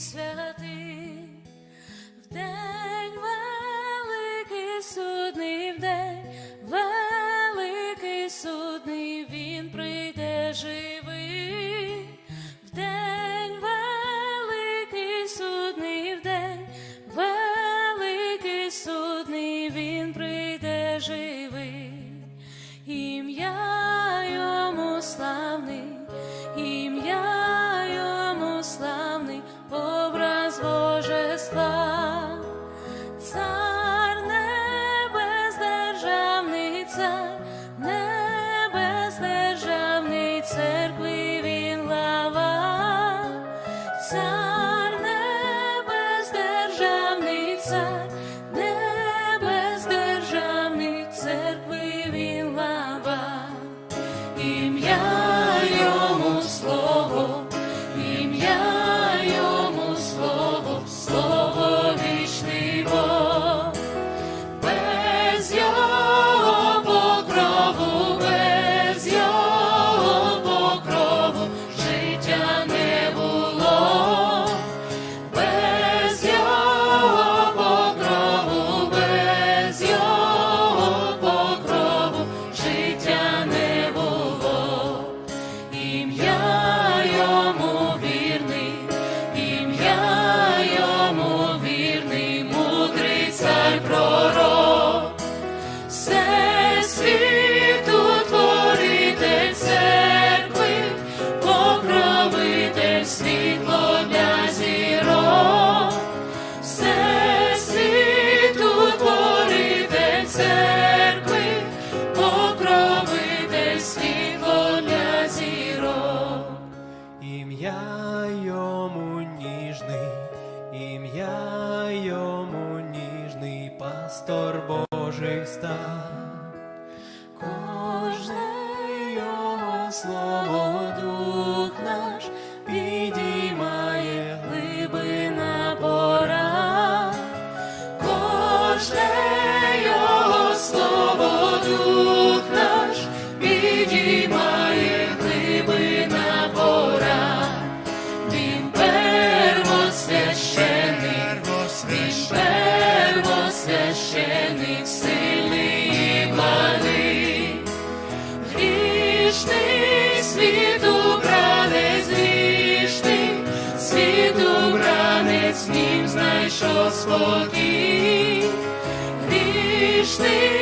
святий, в день великий судний, в день великий судний він прийде живий, в день великий судний, в день великий судний він прийде живий. Отця, церкви він лава, ім'я. світло для все світу творите церкви, покровите світло для зірок, ім'я йому ім'я ніжний пастор Божих. Кожне його слово дух. Підіймає глибина пора. Він первосвященик, він первосвященик, сильний і благий. Грішний світу бранець, грішний світу бранець, в нім знайшов спокій. Грішний